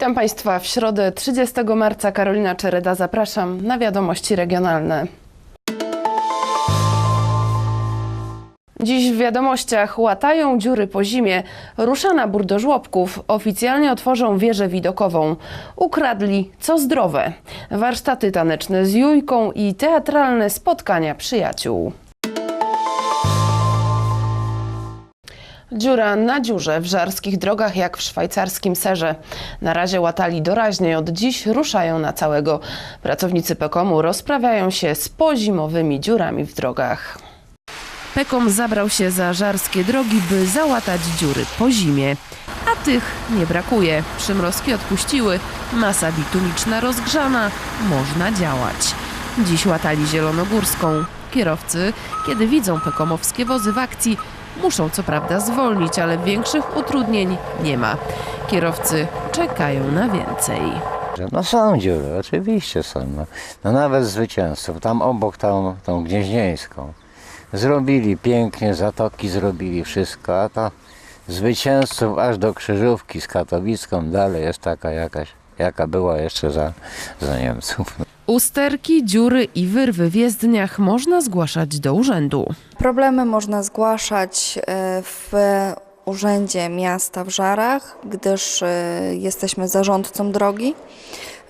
Witam Państwa w środę 30 marca. Karolina Czereda, zapraszam na wiadomości regionalne. Dziś w wiadomościach łatają dziury po zimie, rusza nabór do żłobków, oficjalnie otworzą wieżę widokową. Ukradli co zdrowe. Warsztaty taneczne z Jujką i teatralne spotkania przyjaciół. Dziura na dziurze w żarskich drogach jak w szwajcarskim serze. Na razie łatali doraźnie, od dziś ruszają na całego. Pracownicy Pekomu rozprawiają się z pozimowymi dziurami w drogach. Pekom zabrał się za żarskie drogi, by załatać dziury po zimie. A tych nie brakuje. Przymrozki odpuściły, masa bitumiczna rozgrzana, można działać. Dziś łatali zielonogórską. Kierowcy, kiedy widzą pekomowskie wozy w akcji, muszą co prawda zwolnić, ale większych utrudnień nie ma. Kierowcy czekają na więcej. No są dziury, oczywiście są. No, no nawet zwycięzców, tam obok tą, tą gnieźnieńską. Zrobili pięknie, zatoki zrobili wszystko, a to zwycięzców aż do Krzyżówki z Katowicką dalej jest taka jakaś, jaka była jeszcze za, za Niemców. Usterki, dziury i wyrwy w jezdniach można zgłaszać do urzędu. Problemy można zgłaszać e, w Urzędzie Miasta w Żarach, gdyż e, jesteśmy zarządcą drogi.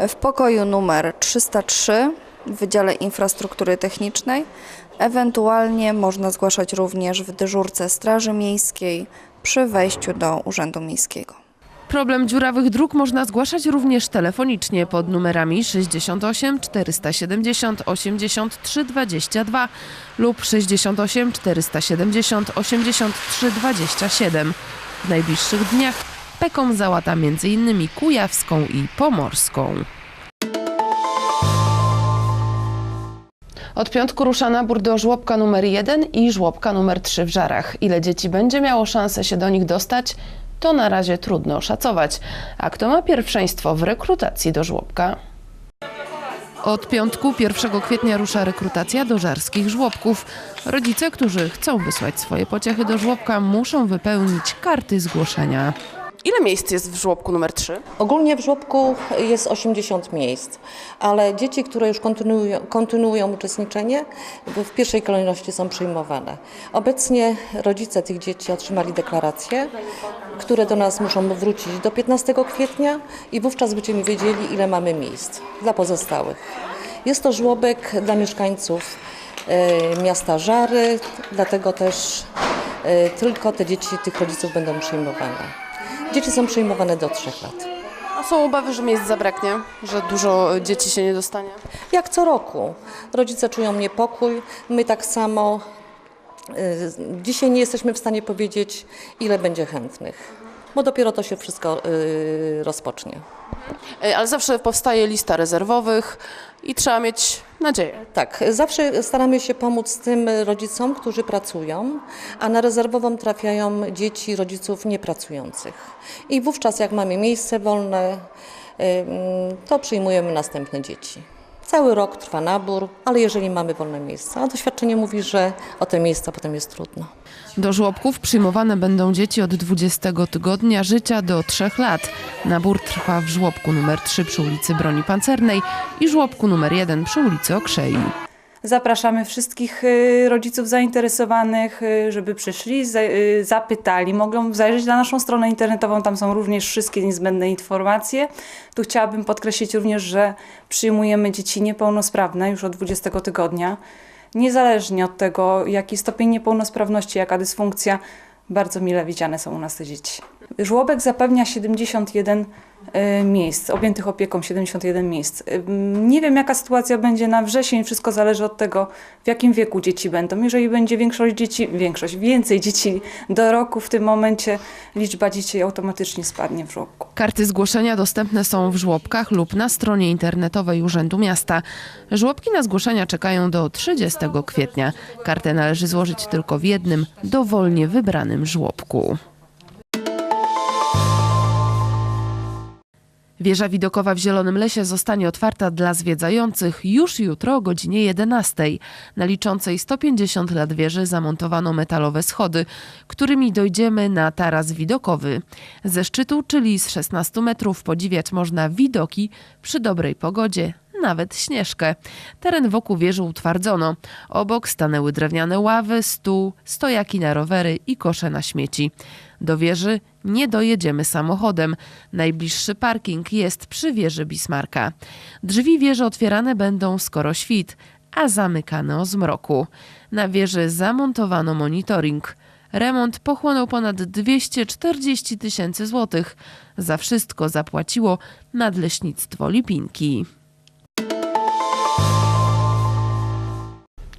W pokoju numer 303 w Wydziale Infrastruktury Technicznej. Ewentualnie można zgłaszać również w dyżurce Straży Miejskiej przy wejściu do Urzędu Miejskiego. Problem dziurawych dróg można zgłaszać również telefonicznie pod numerami 68 470 83 22 lub 68 470 83 27. W najbliższych dniach Pekom załata m.in. Kujawską i Pomorską. Od piątku rusza nabór do żłobka numer 1 i żłobka numer 3 w Żarach. Ile dzieci będzie miało szansę się do nich dostać, to na razie trudno oszacować. A kto ma pierwszeństwo w rekrutacji do żłobka? Od piątku 1 kwietnia rusza rekrutacja do żarskich żłobków. Rodzice, którzy chcą wysłać swoje pociechy do żłobka, muszą wypełnić karty zgłoszenia. Ile miejsc jest w żłobku numer 3? Ogólnie w żłobku jest 80 miejsc, ale dzieci, które już kontynuują, kontynuują uczestniczenie, w pierwszej kolejności są przyjmowane. Obecnie rodzice tych dzieci otrzymali deklaracje, które do nas muszą wrócić do 15 kwietnia i wówczas będziemy wiedzieli, ile mamy miejsc dla pozostałych. Jest to żłobek dla mieszkańców e, miasta Żary, dlatego też e, tylko te dzieci tych rodziców będą przyjmowane. Dzieci są przyjmowane do 3 lat. A są obawy, że miejsc zabraknie, że dużo dzieci się nie dostanie? Jak co roku. Rodzice czują niepokój, my tak samo. Y, Dzisiaj nie jesteśmy w stanie powiedzieć, ile będzie chętnych, bo dopiero to się wszystko y, rozpocznie. E, Ale zawsze powstaje lista rezerwowych i trzeba mieć nadzieję. Tak, zawsze staramy się pomóc tym rodzicom, którzy pracują, a na rezerwową trafiają dzieci rodziców niepracujących. I wówczas, jak mamy miejsce wolne, y, to przyjmujemy następne dzieci. Cały rok trwa nabór, ale jeżeli mamy wolne miejsca, a doświadczenie mówi, że o te miejsca potem jest trudno. Do żłobków przyjmowane będą dzieci od 20 tygodnia życia do 3 lat. Nabór trwa w żłobku numer 3 przy ulicy Broni Pancernej i żłobku numer 1 przy ulicy Okrzei. Zapraszamy wszystkich y, rodziców zainteresowanych, y, żeby przyszli, y, zapytali. Mogą zajrzeć na naszą stronę internetową, tam są również wszystkie niezbędne informacje. Tu chciałabym podkreślić również, że przyjmujemy dzieci niepełnosprawne już od 20 tygodnia. Niezależnie od tego, jaki stopień niepełnosprawności, jaka dysfunkcja, bardzo mile widziane są u nas te dzieci. Żłobek zapewnia 71 e, miejsc, objętych opieką 71 miejsc. Ym, Nie wiem, jaka sytuacja będzie na wrzesień, wszystko zależy od tego, w jakim wieku dzieci będą. Jeżeli będzie większość dzieci, większość, więcej dzieci do roku, w tym momencie liczba dzieci automatycznie spadnie w żłobku. Karty zgłoszenia dostępne są w żłobkach lub na stronie internetowej Urzędu Miasta. Żłobki na zgłoszenia czekają do 30 kwietnia. Kartę należy złożyć tylko w jednym, dowolnie wybranym żłobku. Wieża widokowa w Zielonym Lesie zostanie otwarta dla zwiedzających już jutro o godzinie 11. Na liczącej 150 lat wieży zamontowano metalowe schody, którymi dojdziemy na taras widokowy. Ze szczytu, czyli z 16 metrów, podziwiać można widoki przy dobrej pogodzie, nawet śnieżkę. Teren wokół wieży utwardzono. Obok stanęły drewniane ławy, stół, stojaki na rowery i kosze na śmieci. Do wieży nie dojedziemy samochodem. Najbliższy parking jest przy wieży Bismarka. Drzwi wieży otwierane będą skoro świt, a zamykane o zmroku. Na wieży zamontowano monitoring. Remont pochłonął ponad 240 tysięcy złotych. Za wszystko zapłaciło Nadleśnictwo Lipinki.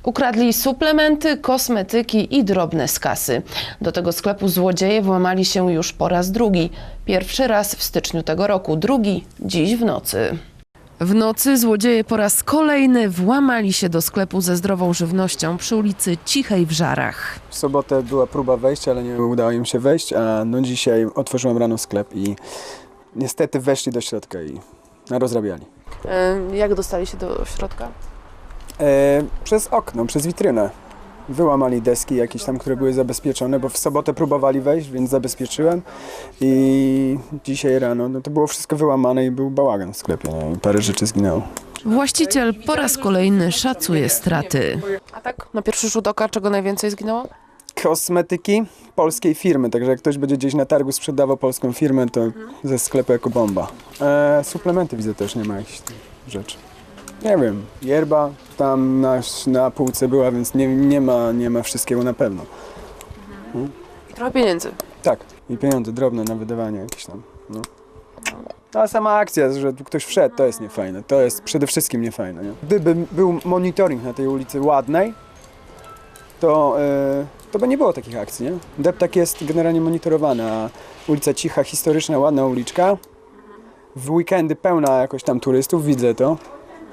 Ukradli suplementy, kosmetyki i drobne z kasy. Do tego sklepu złodzieje włamali się już po raz drugi. Pierwszy raz w styczniu tego roku, drugi dziś w nocy. W nocy złodzieje po raz kolejny włamali się do sklepu ze zdrową żywnością przy ulicy Cichej w Żarach. W sobotę była próba wejścia, ale nie udało im się wejść, a no dzisiaj otworzyłem rano sklep i niestety weszli do środka i rozrabiali. Jak dostali się do środka? E, przez okno, przez witrynę. Wyłamali deski jakieś tam, które były zabezpieczone, bo w sobotę próbowali wejść, więc zabezpieczyłem i dzisiaj rano no to było wszystko wyłamane i był bałagan w sklepie nie? i parę rzeczy zginęło. Właściciel po raz kolejny szacuje straty. A tak na pierwszy rzut oka czego najwięcej zginęło? Kosmetyki polskiej firmy, także jak ktoś będzie gdzieś na targu sprzedawał polską firmę, to ze sklepu jako bomba. E, suplementy widzę też, nie ma jakichś tam rzeczy. Nie wiem, yerba tam na, na półce była, więc nie, nie, ma, nie ma wszystkiego na pewno. Trochę pieniędzy. Tak, i pieniądze drobne na wydawanie jakieś tam. No. A sama akcja, że tu ktoś wszedł, to jest niefajne. To jest przede wszystkim niefajne. Nie? Gdyby był monitoring na tej ulicy ładnej, to, yy, to by nie było takich akcji. Nie? Deptak jest generalnie monitorowany, a ulica cicha, historyczna, ładna uliczka. W weekendy pełna jakoś tam turystów, widzę to,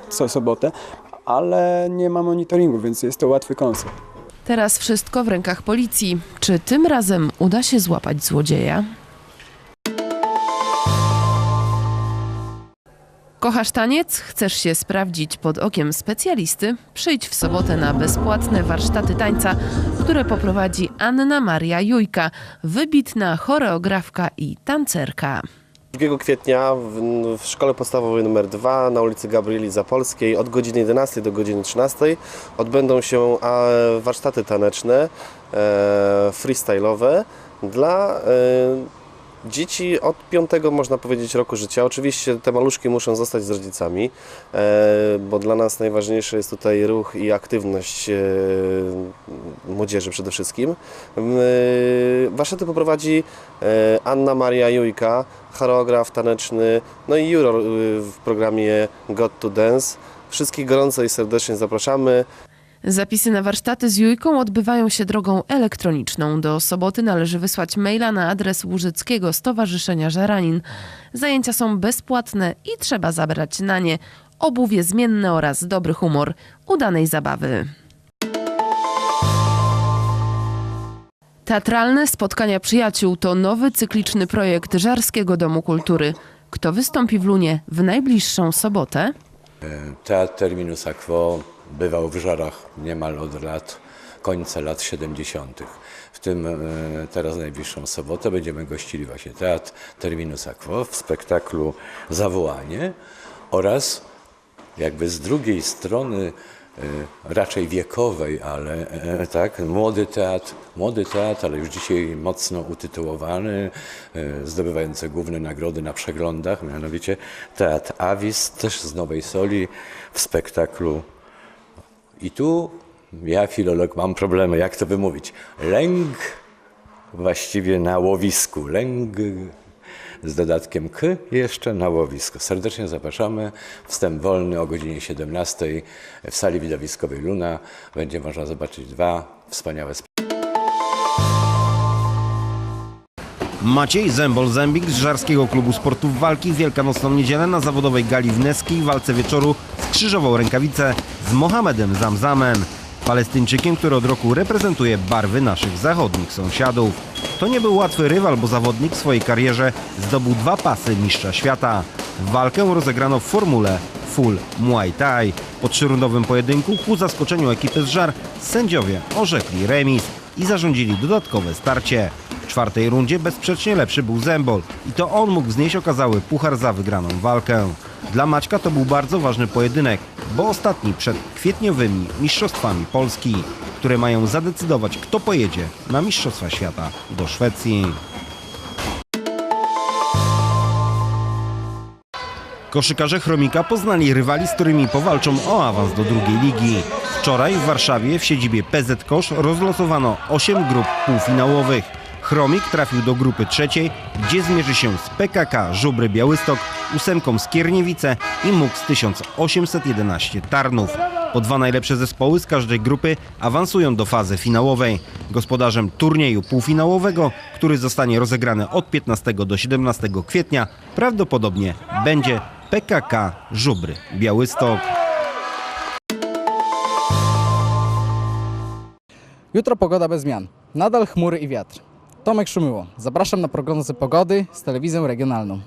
co sobotę, ale nie ma monitoringu, więc jest to łatwy koncept. Teraz wszystko w rękach policji. Czy tym razem uda się złapać złodzieja? Kochasz taniec? Chcesz się sprawdzić pod okiem specjalisty? Przyjdź w sobotę na bezpłatne warsztaty tańca, które poprowadzi Anna Maria Jujka, wybitna choreografka i tancerka. 2 kwietnia w, w szkole podstawowej nr 2 na ulicy Gabrieli Zapolskiej od godziny 11 do godziny 13 odbędą się a, warsztaty taneczne, e, freestyle'owe dla e, dzieci od 5 można powiedzieć roku życia. Oczywiście te maluszki muszą zostać z rodzicami, e, bo dla nas najważniejszy jest tutaj ruch i aktywność e, młodzieży przede wszystkim. E, warsztaty poprowadzi Anna Maria Jujka, choreograf taneczny, no i juror w programie God to Dance. Wszystkich gorąco i serdecznie zapraszamy. Zapisy na warsztaty z Jujką odbywają się drogą elektroniczną. Do soboty należy wysłać maila na adres Łużyckiego Stowarzyszenia Żaranin. Zajęcia są bezpłatne i trzeba zabrać na nie obuwie zmienne oraz dobry humor. Udanej zabawy. Teatralne spotkania przyjaciół to nowy cykliczny projekt Żarskiego Domu Kultury. Kto wystąpi w Lunie w najbliższą sobotę? Teatr Terminus Aquo bywał w Żarach niemal od lat, końca lat 70. W tym e, teraz najbliższą sobotę będziemy gościli właśnie Teatr Terminus Aquo w spektaklu Zawołanie oraz jakby z drugiej strony e, raczej wiekowej, ale e, tak, młody teatr, młody teatr, ale już dzisiaj mocno utytułowany, zdobywający główne nagrody na przeglądach, mianowicie Teatr Avis, też z Nowej Soli w spektaklu i tu ja, filolog, mam problemy, jak to wymówić. Lęk właściwie na łowisku. Lęk z dodatkiem k jeszcze na łowisku. Serdecznie zapraszamy. Wstęp wolny o godzinie 17 w sali widowiskowej Luna. Będzie można zobaczyć dwa wspaniałe Maciej Zembol-Zembik z Żarskiego Klubu Sportów Walki w Wielkanocną Niedzielę na zawodowej gali w walce wieczoru skrzyżował rękawice z Mohamedem Zamzamem, Palestyńczykiem, który od roku reprezentuje barwy naszych zachodnich sąsiadów. To nie był łatwy rywal, bo zawodnik w swojej karierze zdobył dwa pasy mistrza świata. Walkę rozegrano w formule Full Muay Thai. Po trzyrundowym pojedynku ku zaskoczeniu ekipy z Żar sędziowie orzekli remis i zarządzili dodatkowe starcie. Czwartej rundzie bezsprzecznie lepszy był Zembol i to on mógł wznieść okazały puchar za wygraną walkę. Dla Maćka to był bardzo ważny pojedynek, bo ostatni przed kwietniowymi Mistrzostwami Polski, które mają zadecydować kto pojedzie na Mistrzostwa Świata do Szwecji. Koszykarze Chromika poznali rywali, z którymi powalczą o awans do drugiej ligi. Wczoraj w Warszawie w siedzibie PZ Kosz rozlosowano 8 grup półfinałowych. Chromik trafił do grupy trzeciej, gdzie zmierzy się z PKK Żubry Białystok, ósemką Skierniewice i MUX 1811 Tarnów. Po dwa najlepsze zespoły z każdej grupy awansują do fazy finałowej. Gospodarzem turnieju półfinałowego, który zostanie rozegrany od 15 do 17 kwietnia, prawdopodobnie będzie PKK Żubry Białystok. Jutro pogoda bez zmian. Nadal chmury i wiatr. Tomek Szumyło. Zapraszam na prognozę pogody z telewizją regionalną.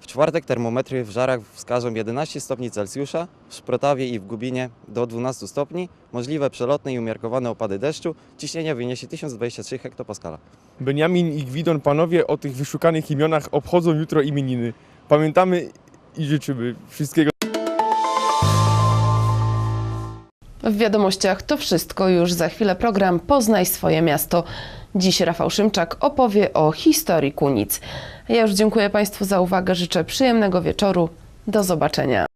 W czwartek termometry w Żarach wskażą 11 stopni Celsjusza, w Szprotawie i w Gubinie do 12 stopni, możliwe przelotne i umiarkowane opady deszczu, ciśnienie wyniesie 1023 hektopaskala. Beniamin i Gwidon, panowie o tych wyszukanych imionach obchodzą jutro imieniny. Pamiętamy i życzymy wszystkiego W wiadomościach to wszystko. Już za chwilę program Poznaj swoje miasto. Dziś Rafał Szymczak opowie o historii Kunic. Ja już dziękuję Państwu za uwagę. Życzę przyjemnego wieczoru. Do zobaczenia.